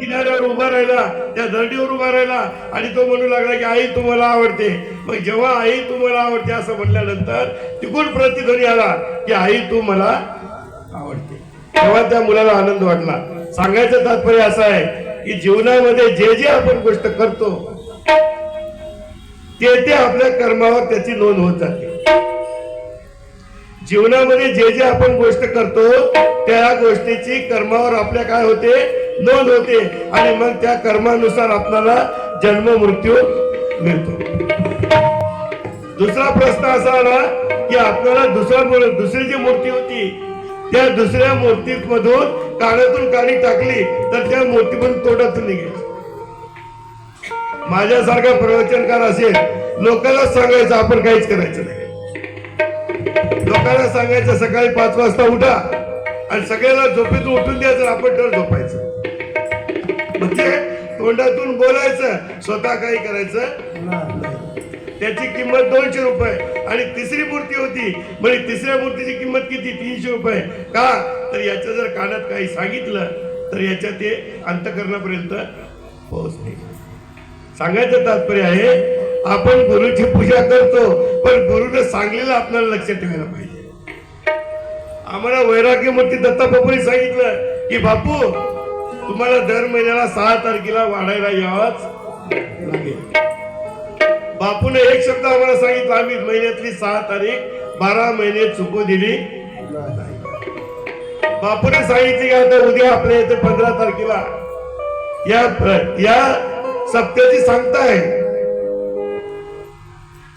किनाऱ्यावर उभा राहिला त्या दरडीवर उभा राहिला आणि तो म्हणू लागला की आई तुम्हाला आवडते. मग जेव्हा आई तुम्हाला आवडते असं म्हटल्यानंतर तिकून प्रतिध्वनी आला की आई तू मला आवडते. तेव्हा त्या मुलाला आनंद वाटला. सांगायचं तात्पर्य असं आहे की जीवनामध्ये जे जे आपण गोष्ट करतो ते ते आपल्या कर्मावर त्याची नोंद होत जाते. जीवनामध्ये जे जे आपण गोष्ट करतो त्या गोष्टीची कर्मावर आपल्या काय होते? नोंद होते. आणि मग त्या कर्मानुसार आपल्याला जन्म मृत्यू मिळतो. दुसरा प्रश्न असा आला की आपल्याला दुसरा दुसरी जी मूर्ती होती त्या दुसऱ्या मूर्तीत मधून कानातून काणी टाकली तर त्या मूर्तीमधून तोंडातून निघायची. माझ्यासारखा प्रवचनकार असेल लोकांना सांगायचं आपण काहीच करायचं नाही. लोकांना सांगायचं सकाळी पाच वाजता उठा. आणि सगळ्याला झोपेतून उठून द्यायचं आपण तर झोपायचं. म्हणजे तोंडातून बोलायचं स्वतः काही करायचं? त्याची किंमत दोनशे रुपये. आणि तिसरी मूर्ती होती. म्हणजे तिसऱ्या मूर्तीची किंमत किती? तीनशे रुपये. का? तर याच्या जर कानात काही सांगितलं तर याच्या ते अंतकरणापर्यंत पोहोचते. सांगायचं तात्पर्य आहे आपण गुरुची पूजा करतो पण गुरुनं सांगलेलं आपल्याला लक्षात ठेवायला पाहिजे. आम्हाला वैराग्य मूर्ती दत्ता बापूने सांगितलं की बापू तुम्हाला दर महिन्याला सहा तारखेला वाढायला यावंच लागेल. बापूने एक शब्द आम्हाला सांगितला आम्ही महिन्यातली सहा तारीख बारा महिने चुकू दिली. बापूने सांगितली की आता उद्या आपल्या इथे पंधरा तारखेला या या सप्त्याची सांगताय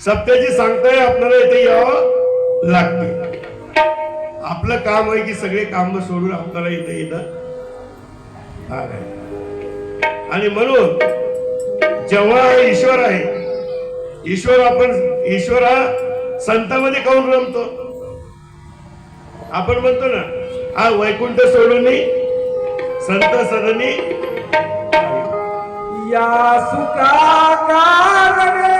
सप्त्याची सांगताय आपल्याला इथे यावं लागते. आपलं काम आहे की सगळे काम सोडून आपल्याला इथे येणं भाग आहे. आणि म्हणून जेव्हा ईश्वर आहे ईश्वर आपण ईश्वर हा संतामध्ये काऊन रमतो? आपण म्हणतो ना हा वैकुंठ सोडून संत सदनी या सुखा कारणे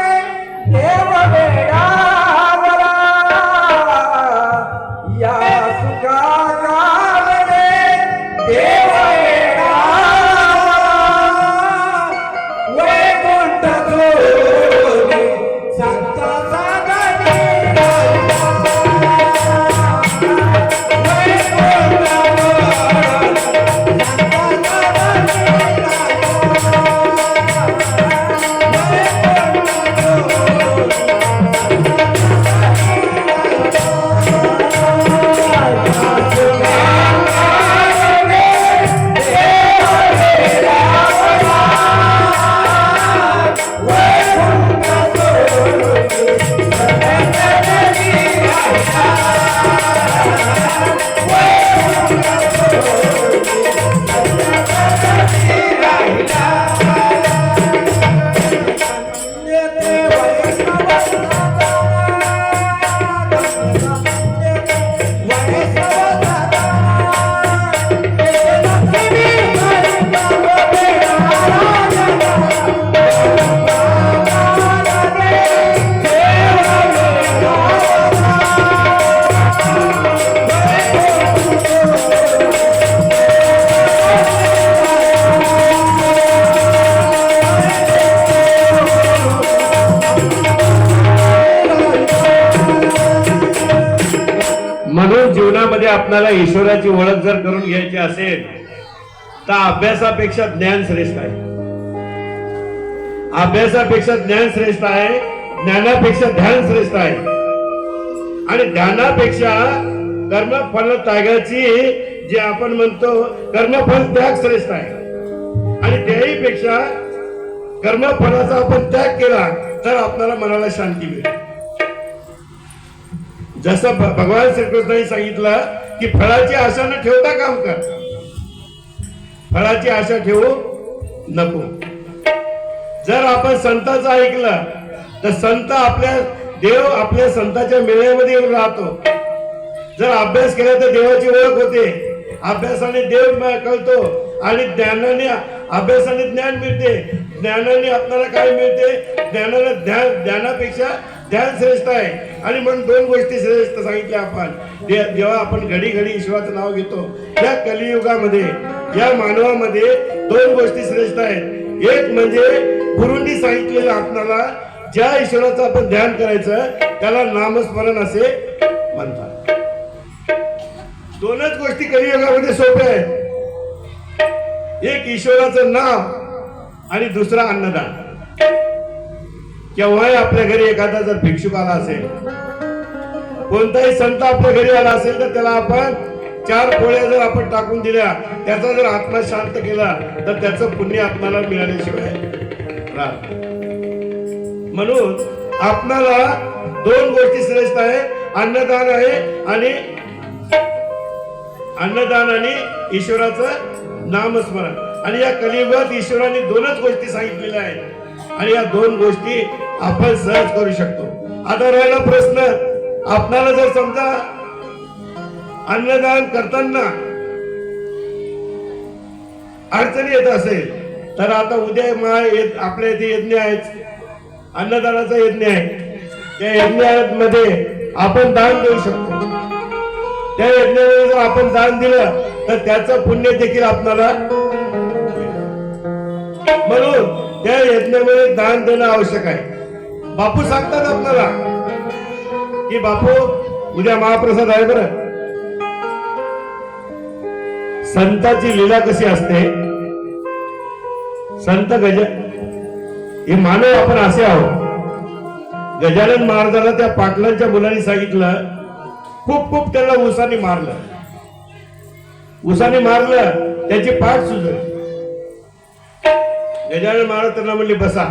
जीवनामध्ये ईश्वराची ओळख जर करून घ्यायची असेल तर अभ्यासापेक्षा ज्ञान श्रेष्ठ आहे. अभ्यासापेक्षा ज्ञान श्रेष्ठ आहे ज्ञानापेक्षा ध्यान श्रेष्ठ आहे. आणि ध्यानापेक्षा कर्मफल त्यागाची जे आपण म्हणतो कर्मफल त्याग श्रेष्ठ आहे. आणि त्याहीपेक्षा कर्मफलाचा आपण त्याग केला तर आपल्याला मनाला शांती मिळेल. जसं भगवान श्रीकृष्णाने सांगितलं की फळाची आशा न ठेवता काम कर. फळाची आशा ठेवू नको. जर आपण संताचं ऐकलं तर संत आपल्या देव आपल्या संताच्या मेळ्यामध्ये येऊन राहतो. जर अभ्यास केला तर देवाची ओळख होते. अभ्यासाने देव कळतो आणि ज्ञानाने अभ्यासाने ज्ञान मिळते. ज्ञानाने आपल्याला काय मिळते? ज्ञानाला ध्यान ज्ञानापेक्षा ध्यान श्रेष्ठ आहे. आणि म्हणून दोन गोष्टी श्रेष्ठ सांगितल्या आपण. जेव्हा आपण घडी घडी ईश्वराचं नाव घेतो या कलियुगामध्ये या मानवामध्ये दोन गोष्टी श्रेष्ठ आहेत. एक म्हणजे गुरुंनी सांगितलेलं आपणाला ज्या ईश्वराचं आपण ध्यान करायचं त्याला नामस्मरण असे म्हणतात. दोनच गोष्टी कलियुगामध्ये सोप्या आहेत. एक ईश्वराचं नाव आणि दुसरा अन्नदान. केव्हाही आपल्या घरी एखादा जर भिक्षुक आला असेल कोणताही संत आपल्या घरी आला असेल तर त्याला आपण चार पोळ्या जर आपण टाकून दिल्या त्याचा जर आत्मा शांत केला तर त्याचं पुण्य आपणाला मिळाल्याशिवाय म्हणून आपणाला दोन गोष्टी श्रेष्ठ आहे अन्नदान आहे आणि अन्नदान आणि ईश्वराचं नामस्मरण. आणि या कलियुगात ईश्वराने दोनच गोष्टी सांगितलेल्या आहेत. आणि या दोन गोष्टी आपण सहज करू शकतो. आता राहिला प्रश्न. आपणाला जर समजा अन्नदान करताना अडचणी येत असेल तर आता उद्या मा येत आपल्या इथे यज्ञ आहेत. अन्नदानाचा यज्ञ आहे. त्या यज्ञामध्ये आपण दान देऊ शकतो. त्या यज्ञामध्ये जर आपण दान दिलं तर त्याचं पुण्य देखील आपल्याला म्हणून त्या यज्ञामध्ये दान देणं आवश्यक आहे. बापू सांगतात आपल्याला की बापू उद्या महाप्रसाद आहे बरं. संताची लीला कशी असते? संत गज हे मानव आपण असे आहोत. गजानन महाराजाला त्या पाटलांच्या मुलांनी सांगितलं खूप खूप त्याला उसाने मारलं. उसाने मारलं त्याची पाठ सुजली. गजानन महाराज त्यांना म्हणले बसा.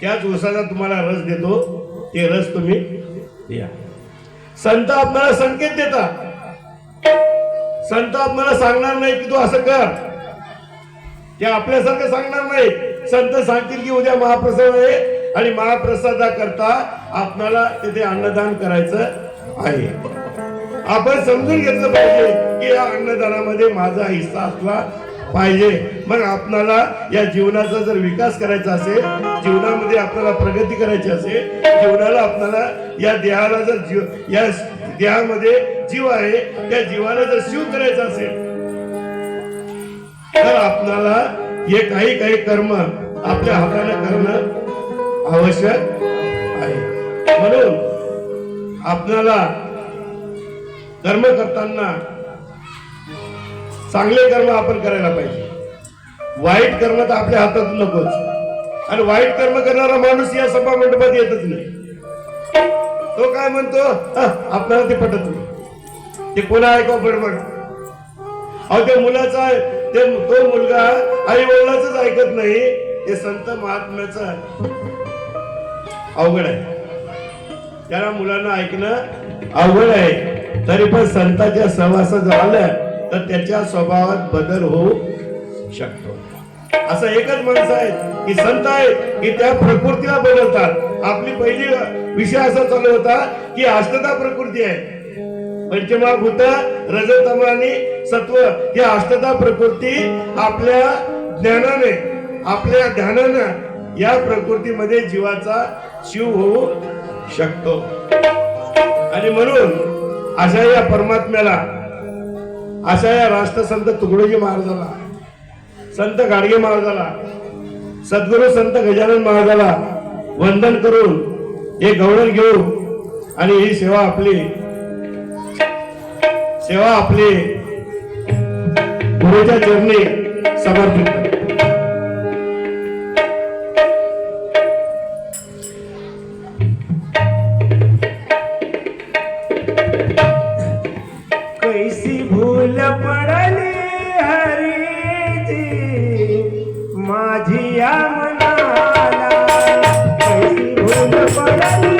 त्याच उसाचा तुम्हाला रस देतो ते रस तुम्ही या संत आपल्याला संकेत देतात. संत आपल्याला सांगणार नाही की तू असं कर. ते आपल्यासारखं सांगणार नाही संत सांगतील की उद्या महाप्रसाद आहे आणि महाप्रसादा करता आपणाला तिथे अन्नदान करायचं आहे. आपण समजून घेतलं पाहिजे की या अन्नदानामध्ये माझा हिस्सा असला पाहिजे. मग आपणाला या जीवनाचा जर विकास करायचा असेल जीवनामध्ये आपल्याला प्रगती करायची असेल जीवनाला आपल्याला या देहाला जर जीव या देहामध्ये जीव आहे त्या जीवाला जर शिव करायचा असेल तर आपणाला हे काही काही कर्म आपल्या हाताने करणं आवश्यक आहे. म्हणून आपणाला कर्म करताना चांगले कर्म आपण करायला पाहिजे. वाईट कर्म तर आपल्या हातात नकोच. आणि वाईट कर्म करणारा माणूस या सभा मंडपात येतच नाही. तो काय म्हणतो? आपल्याला ते पटत नाही. ते कोणा ऐकाव बडबड. अहो त्या मुलाचा ते तो मुलगा आई वडिलाच ऐकत नाही. ते संत महात्म्याच अवघड आहे. त्याला मुलांना ऐकणं अवघड आहे. तरी पण संताच्या सहवासात झालं तर त्याच्या स्वभावात बदल होऊ शकतो. असं एकच माणसं आहे की संत आहेत की त्या प्रकृतीला बदलतात. आपली पहिली विषय असा चालू होता की अष्टता प्रकृती आहे. पंचमहाभूत रजतम आणि सत्व ही अष्टता प्रकृती आपल्या ज्ञानाने आपल्या ध्यानानं या प्रकृतीमध्ये जीवाचा शिव होऊ शकतो. आणि म्हणून अशा या परमात्म्याला अशा या राष्ट्रसंत तुकडोजी महाराजाला संत गाडगे महाराजाला सद्गुरू संत गजानन महाराजाला वंदन करून हे गौरव घेऊ आणि ही सेवा आपली सेवा आपली गुरुच्या चरणी समर्पित कैसी पडली हरीची. माझी या मनाला कैसी भूल पडली?